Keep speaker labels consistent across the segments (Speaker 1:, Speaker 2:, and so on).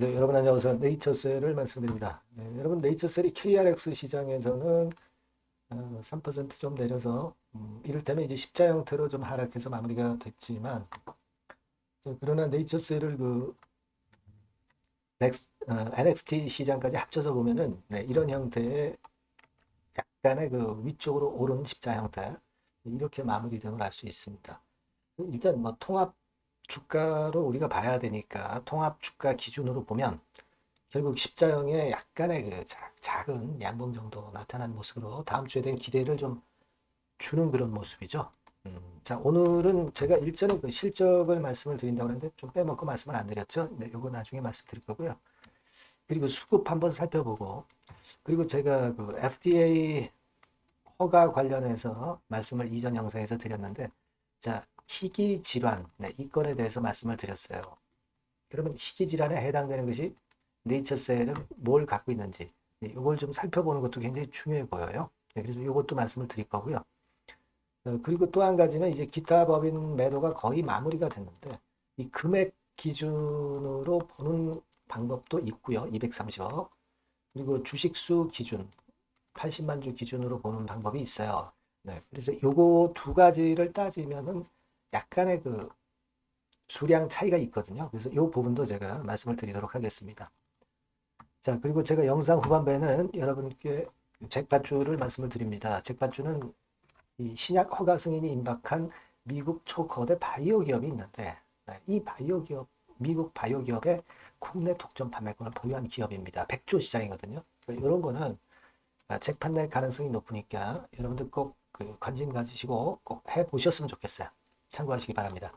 Speaker 1: 네, 여러분 안녕하세요. 네이처셀을 말씀드립니다. 네, 여러분 네이처셀이 KRX 시장에서는 어, 3%좀 내려서 음, 이를테면 이제 십자 형태로 좀 하락해서 마무리가 됐지만 자, 그러나 네이처셀을 그 넥스, 어, NXT 시장까지 합쳐서 보면은 네, 이런 형태의 약간의 그 위쪽으로 오른 십자 형태 이렇게 마무리됨을 알 수 있습니다. 일단 뭐 통합 주가로 우리가 봐야 되니까 통합 주가 기준으로 보면 결국 십자형의 약간의 그 자- 작은 양봉 정도 나타난 모습으로 다음 주에 대한 기대를 좀 주는 그런 모습이죠. 음, 자, 오늘은 제가 일전에 그 실적을 말씀을 드린다고 했는데 좀 빼먹고 말씀을 안 드렸죠. 네, 요거 나중에 말씀드릴 거고요. 그리고 수급 한번 살펴보고 그리고 제가 그 FDA 허가 관련해서 말씀을 이전 영상에서 드렸는데 자, 희귀 질환, 네, 이 건에 대해서 말씀을 드렸어요. 그러면 희귀 질환에 해당되는 것이 네이처셀은 뭘 갖고 있는지 네, 이걸 좀 살펴보는 것도 굉장히 중요해 보여요. 네, 그래서 이것도 말씀을 드릴 거고요. 어, 그리고 또 한 가지는 이제 기타 법인 매도가 거의 마무리가 됐는데 이 금액 기준으로 보는 방법도 있고요. 230억. 그리고 주식수 기준 80만 주 기준으로 보는 방법이 있어요. 네, 그래서 요거 두 가지를 따지면은 약간의 그 수량 차이가 있거든요. 그래서 요 부분도 제가 말씀을 드리도록 하겠습니다. 자, 그리고 제가 영상 후반부에는 여러분께 그 잭팟주를 말씀을 드립니다. 잭팟주는 이 신약 허가 승인이 임박한 미국 초거대 바이오 기업이 있는데 네, 이 바이오 기업, 미국 바이오 기업의 국내 독점 판매권을 보유한 기업입니다. 100조 시장이거든요. 그러니까 이런 거는 아, 책 판넬 가능성이 높으니까 여러분들 꼭그 관심 가지시고 꼭 해보셨으면 좋겠어요. 참고하시기 바랍니다.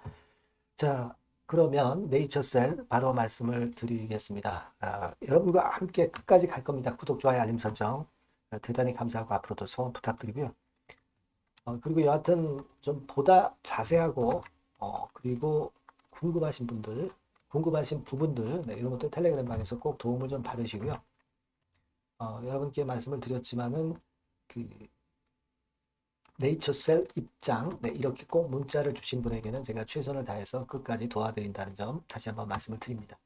Speaker 1: 자, 그러면 네이처셀 바로 말씀을 드리겠습니다. 아, 여러분과 함께 끝까지 갈 겁니다. 구독, 좋아요, 알림 설정 아, 대단히 감사하고 앞으로도 소원 부탁드리고요. 어, 그리고 여하튼 좀 보다 자세하고 어, 그리고 궁금하신 분들, 궁금하신 부분들 네, 이런 것들 텔레그램 방에서 꼭 도움을 좀 받으시고요. 어, 여러분께 말씀을 드렸지만은 그 네이처셀 입장 네, 이렇게 꼭 문자를 주신 분에게는 제가 최선을 다해서 끝까지 도와드린다는 점 다시 한번 말씀을 드립니다.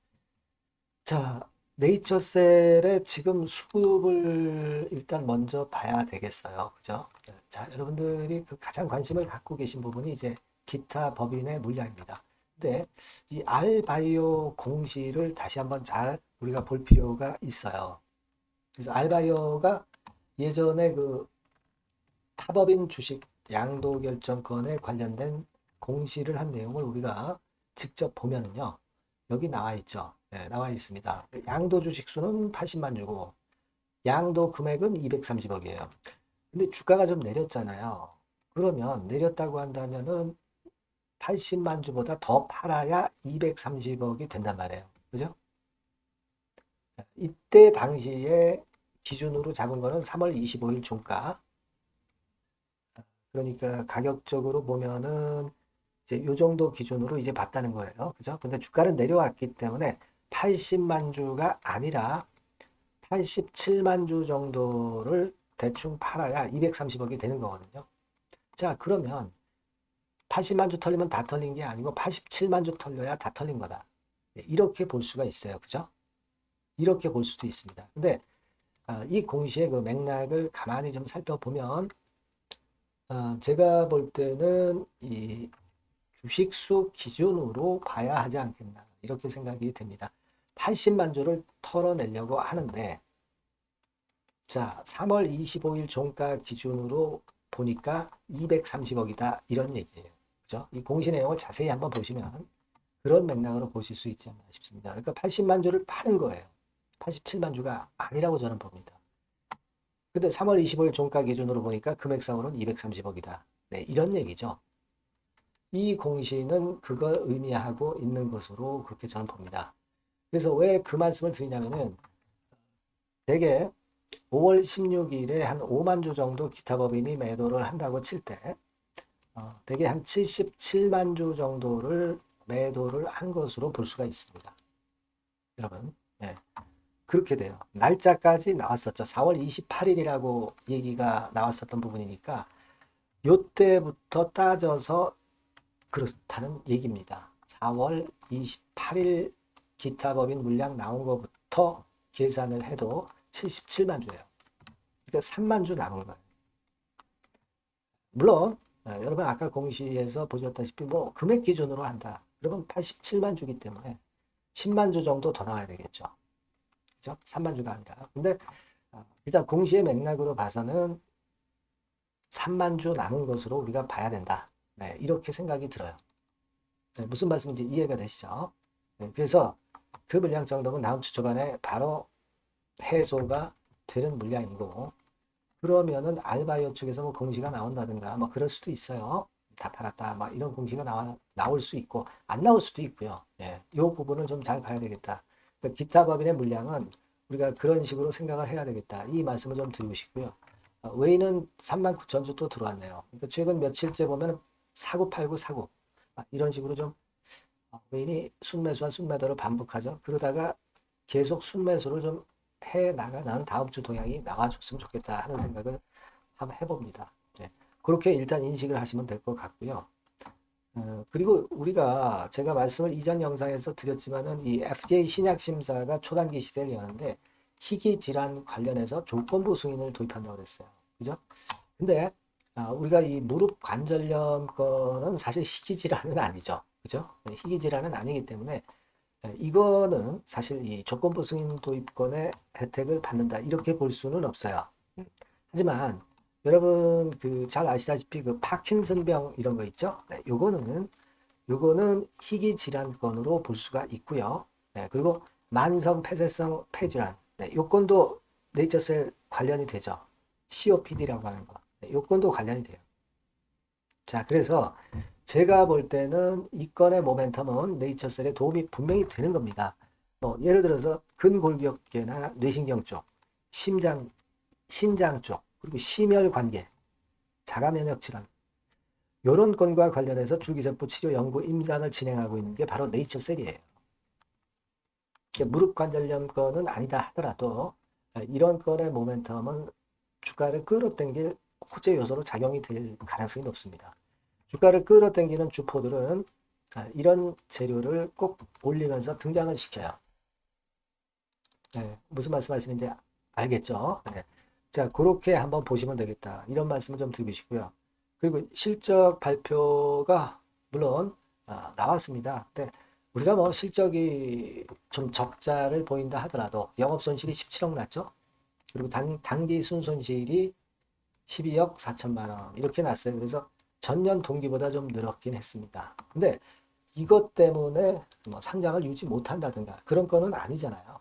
Speaker 1: 자, 네이처셀의 지금 수급을 일단 먼저 봐야 되겠어요. 그죠? 자, 여러분들이 그 가장 관심을 갖고 계신 부분이 이제 기타 법인의 물량입니다. 근데 이 알바이오 공시를 다시 한번 잘 우리가 볼 필요가 있어요. 그래서 알바이오가 예전에 그 타법인 주식 양도 결정권에 관련된 공시를 한 내용을 우리가 직접 보면은요. 여기 나와 있죠. 네, 나와 있습니다. 양도 주식 수는 80만 주고 양도 금액은 230억이에요. 근데 주가가 좀 내렸잖아요. 그러면 내렸다고 한다면은 80만 주보다 더 팔아야 230억이 된단 말이에요. 그죠? 이때 당시에 기준으로 잡은 거는 3월 25일 종가. 그러니까 가격적으로 보면은 이제 요 정도 기준으로 이제 봤다는 거예요. 그죠? 근데 주가는 내려왔기 때문에 80만 주가 아니라 87만 주 정도를 대충 팔아야 230억이 되는 거거든요. 자, 그러면 80만 주 털리면 다 털린 게 아니고 87만 주 털려야 다 털린 거다. 네, 이렇게 볼 수가 있어요. 그죠? 이렇게 볼 수도 있습니다. 근데 아, 이 공시의 그 맥락을 가만히 좀 살펴보면 어, 제가 볼 때는 이 주식수 기준으로 봐야 하지 않겠나 이렇게 생각이 됩니다. 80만 주를 털어내려고 하는데 자 3월 25일 종가 기준으로 보니까 230억이다 이런 얘기예요. 그죠? 이 공시 내용을 자세히 한번 보시면 그런 맥락으로 보실 수 있지 않나 싶습니다. 그러니까 80만 주를 파는 거예요. 87만 주가 아니라고 저는 봅니다. 근데 3월 25일 종가 기준으로 보니까 금액상으로는 230억이다. 네, 이런 얘기죠. 이 공시는 그걸 의미하고 있는 것으로 그렇게 저는 봅니다. 그래서 왜 그 말씀을 드리냐면은 대개 5월 16일에 한 5만 주 정도 기타 법인이 매도를 한다고 칠 때, 어, 대개 한 77만 주 정도를 매도를 한 것으로 볼 수가 있습니다. 여러분, 예. 그렇게 돼요. 날짜까지 나왔었죠. 4월 28일이라고 얘기가 나왔었던 부분이니까, 요때부터 따져서 그렇다는 얘기입니다. 4월 28일 기타 법인 물량 나온 것부터 계산을 해도 77만 주예요. 그러니까 3만 주 남은 거예요. 물론 어, 여러분 아까 공시에서 보셨다시피 뭐 금액 기준으로 한다. 그러면 87만 주기 때문에 10만 주 정도 더 나와야 되겠죠. 그죠? 3만 주가 아니라. 근데 어, 일단 공시의 맥락으로 봐서는 3만 주 남은 것으로 우리가 봐야 된다. 네, 이렇게 생각이 들어요. 네, 무슨 말씀인지 이해가 되시죠? 네, 그래서 그 물량 정도는 다음 주 초반에 바로 해소가 되는 물량이고 그러면은 알바이어 측에서 뭐 공시가 나온다든가 뭐 그럴 수도 있어요. 다 팔았다 막 이런 공시가 나와 나올 수 있고 안 나올 수도 있고요. 예, 이 부분을 좀잘 봐야 되겠다. 기타 법인의 물량은 우리가 그런 식으로 생각을 해야 되겠다. 이 말씀을 좀 드리고 싶고요. 어, 외인은 3만 9천 주또 들어왔네요. 그러니까 최근 며칠째 보면 사고 팔고 사고 아, 이런 식으로 좀 어, 외인이 순매수와 순매도를 반복하죠. 그러다가 계속 순매수를 좀 해 나가는 다음 주 동향이 나와줬으면 좋겠다 하는 생각을 한번 해봅니다. 네. 그렇게 일단 인식을 하시면 될 것 같고요. 어, 그리고 우리가 제가 말씀을 이전 영상에서 드렸지만은 이 FDA 신약 심사가 초단기 시대를 여는데 희귀 질환 관련해서 조건부 승인을 도입한다고 그랬어요. 그죠? 근데 아, 우리가 이 무릎 관절염 거는 사실 희귀 질환은 아니죠. 그죠? 네, 희귀 질환은 아니기 때문에 네, 이거는 사실 이 조건부 승인 도입권의 혜택을 받는다 이렇게 볼 수는 없어요. 음. 하지만 여러분 그 잘 아시다시피 그 파킨슨병 이런 거 있죠? 네, 요거는 요거는 희귀 질환권으로 볼 수가 있고요. 네, 그리고 만성 폐쇄성 폐질환 네, 요건도 네이처셀 관련이 되죠. COPD라고 하는 거. 네, 요건도 관련이 돼요. 자, 그래서 제가 볼 때는 이 건의 모멘텀은 네이처셀에 도움이 분명히 되는 겁니다. 뭐 예를 들어서 근골격계나 뇌신경 쪽, 심장, 신장 쪽, 그리고 심혈관계, 자가면역 질환 이런 건과 관련해서 줄기세포 치료 연구 임상을 진행하고 있는 게 바로 네이처셀이에요. 무릎 관절염 건은 아니다 하더라도 이런 건의 모멘텀은 주가를 끌어당길 호재 요소로 작용이 될 가능성이 높습니다. 주가를 끌어당기는 주포들은 아, 이런 재료를 꼭 올리면서 등장을 시켜요. 네, 무슨 말씀하시는지 알겠죠? 네. 자, 그렇게 한번 보시면 되겠다. 이런 말씀을 좀 드리고 싶고요. 그리고 실적 발표가 물론 아, 나왔습니다. 근데 우리가 뭐 실적이 좀 적자를 보인다 하더라도 영업 손실이 17억 났죠? 그리고 단, 단기 순손실이 12억 4천만 원 이렇게 났어요. 그래서 전년 동기보다 좀 늘었긴 했습니다. 근데 이것 때문에 뭐 상장을 유지 못한다든가 그런 거는 아니잖아요.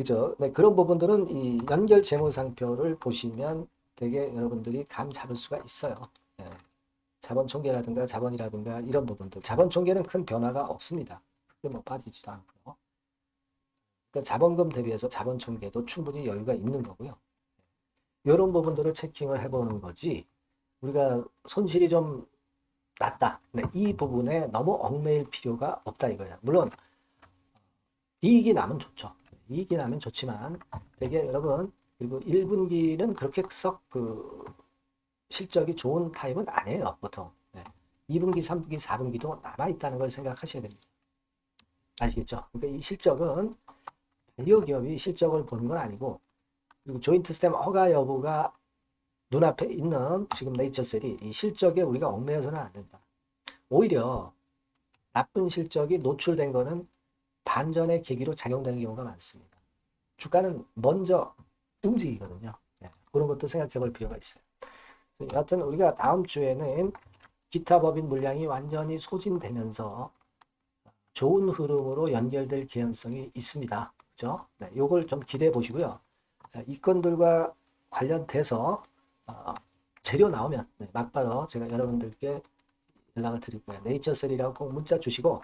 Speaker 1: 그죠? 네, 그런 부분들은 이 연결 재무상표를 보시면 되게 여러분들이 감 잡을 수가 있어요. 네. 자본 총계라든가 자본이라든가 이런 부분들. 자본 총계는 큰 변화가 없습니다. 크게 뭐 빠지지도 않고요. 그러니까 자본금 대비해서 자본 총계도 충분히 여유가 있는 거고요. 이런 부분들을 체킹을 해보는 거지. 우리가 손실이 좀 낮다. 네, 이 부분에 너무 얽매일 필요가 없다 이거야. 물론 이익이 나면 좋죠. 이익이 나면 좋지만 되게 여러분 그리고 1분기는 그렇게 썩 그 실적이 좋은 타입은 아니에요 보통. 네. 2분기, 3분기, 4분기도 남아 있다는 걸 생각하셔야 됩니다. 아시겠죠? 그러니까 이 실적은 대기업 기업이 실적을 보는 건 아니고 그리고 조인트 스템 허가 여부가 눈앞에 있는 지금 네이처셀이 이 실적에 우리가 얽매여서는 안 된다. 오히려 나쁜 실적이 노출된 거는 반전의 계기로 작용되는 경우가 많습니다. 주가는 먼저 움직이거든요. 네, 그런 것도 생각해 볼 필요가 있어요. 여하튼 우리가 다음 주에는 기타 법인 물량이 완전히 소진되면서 좋은 흐름으로 연결될 개연성이 있습니다. 그죠? 네, 요걸 좀 기대해 보시고요. 이 건들과 관련돼서 어, 재료 나오면 네, 막바로 제가 여러분들께 연락을 드릴 거예요. 네이처셀이라고 꼭 문자 주시고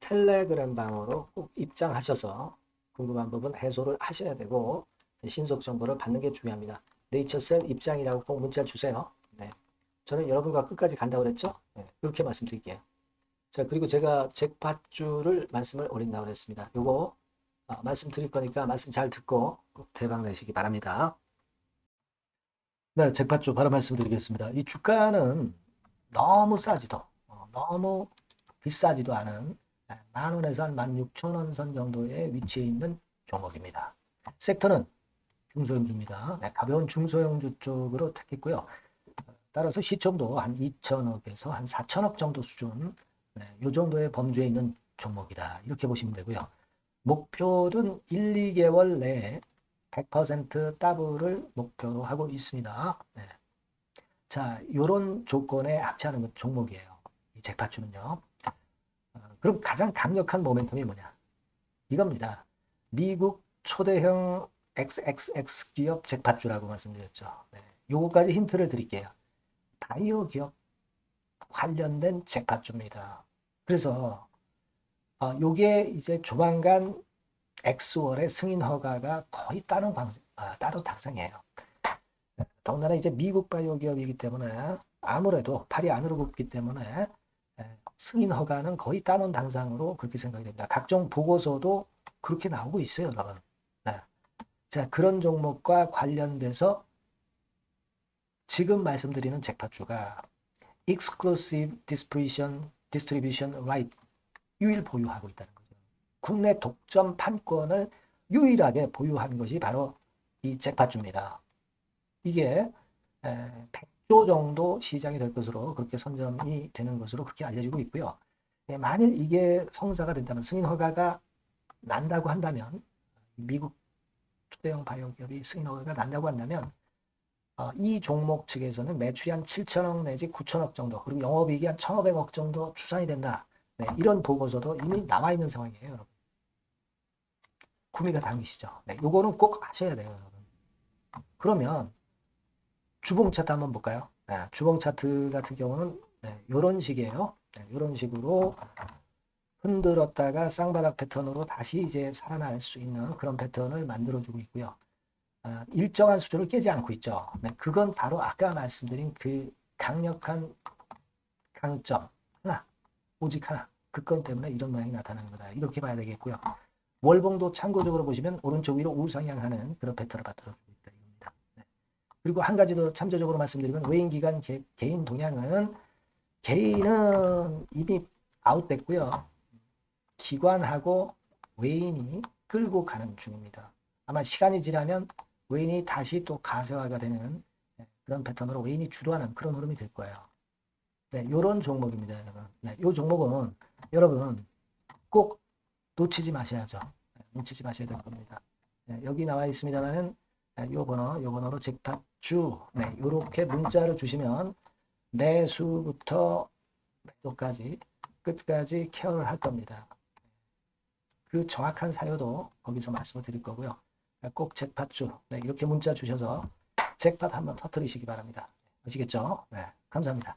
Speaker 1: 텔레그램 방으로 꼭 입장하셔서 궁금한 부분 해소를 하셔야 되고 신속 정보를 받는 게 중요합니다. 네이처셀 입장이라고 꼭 문자 주세요. 네. 저는 여러분과 끝까지 간다고 그랬죠? 네. 이렇게 말씀드릴게요. 자, 그리고 제가 잭팟주를 말씀을 올린다고 그랬습니다. 요거 어, 말씀 드릴 거니까 말씀 잘 듣고 꼭 대박 내시기 바랍니다. 네, 잭팟주 바로 말씀드리겠습니다. 이 주가는 너무 싸지도 어, 너무 비싸지도 않은 만 원에서 한 16,000원 선 정도에 위치해 있는 종목입니다. 섹터는 중소형주입니다. 네, 가벼운 중소형주 쪽으로 택했고요. 따라서 시총도 한 2천억에서 한 4천억 정도 수준, 네, 이 정도의 범주에 있는 종목이다. 이렇게 보시면 되고요. 목표는 1, 2개월 내에 100% 더블을 목표로 하고 있습니다. 네. 자, 요런 조건에 합치하는 것 종목이에요. 이 잭팟주는요. 어, 그럼 가장 강력한 모멘텀이 뭐냐? 이겁니다. 미국 초대형 XXX 기업 잭팟주라고 말씀드렸죠. 네. 요거까지 힌트를 드릴게요. 바이오 기업 관련된 잭팟주입니다. 그래서 어, 요게 이제 조만간 엑스월의 승인 허가가 거의 따로 방, 아, 따로 당상이에요. 더군다나 이제 미국 바이오 기업이기 때문에 아무래도 팔이 안으로 굽기 때문에 에, 승인 허가는 거의 따놓은 당상으로 그렇게 생각이 됩니다. 각종 보고서도 그렇게 나오고 있어요, 여러분. 네. 자, 그런 종목과 관련돼서 지금 말씀드리는 잭팟주가 Exclusive Distribution, Distribution Right 유일 보유하고 있다는 거죠. 국내 독점 판권을 유일하게 보유한 것이 바로 이 잭팟주입니다. 이게 100 조 정도 시장이 될 것으로 그렇게 선점이 되는 것으로 그렇게 알려지고 있고요. 예, 만일 이게 성사가 된다면 승인 허가가 난다고 한다면 미국 초대형 바이오 기업이 승인 허가가 난다고 한다면 어, 이 종목 측에서는 매출이 한 7천억 내지 9천억 정도 그리고 영업이익이 한 1,500억 정도 추산이 된다. 네, 이런 보고서도 이미 나와 있는 상황이에요, 여러분. 구미가 당기시죠. 네, 요거는 꼭 하셔야 돼요, 여러분. 그러면 주봉 차트 한번 볼까요? 네, 주봉 차트 같은 경우는 네, 이런 식이에요. 네, 이런 식으로 흔들었다가 쌍바닥 패턴으로 다시 이제 살아날 수 있는 그런 패턴을 만들어주고 있고요. 아, 일정한 수준을 깨지 않고 있죠. 네, 그건 바로 아까 말씀드린 그 강력한 강점 하나, 오직 하나. 그건 때문에 이런 모양이 나타나는 거다. 이렇게 봐야 되겠고요. 월봉도 참고적으로 보시면 오른쪽 위로 우상향하는 그런 패턴을 만들어주고 있다. 이겁니다. 네. 그리고 한 가지 더 참조적으로 말씀드리면 외인 기관 개, 개인 동향은 개인은 이미 아웃됐고요. 기관하고 외인이 끌고 가는 중입니다. 아마 시간이 지나면 외인이 다시 또 가세화가 되는 네, 그런 패턴으로 외인이 주도하는 그런 흐름이 될 거예요. 네, 요런 종목입니다, 여러분. 네, 요 종목은 여러분 꼭 놓치지 마셔야죠. 네, 놓치지 마셔야 될 겁니다. 네, 여기 나와 있습니다만은 네, 요 번호, 요 번호로 잭팟 주 네, 요렇게 문자를 주시면 매수부터 매도까지 끝까지 케어를 할 겁니다. 그 정확한 사유도 거기서 말씀을 드릴 거고요. 꼭 잭팟주 네, 이렇게 문자 주셔서 잭팟 한번 터뜨리시기 바랍니다. 아시겠죠? 네, 감사합니다.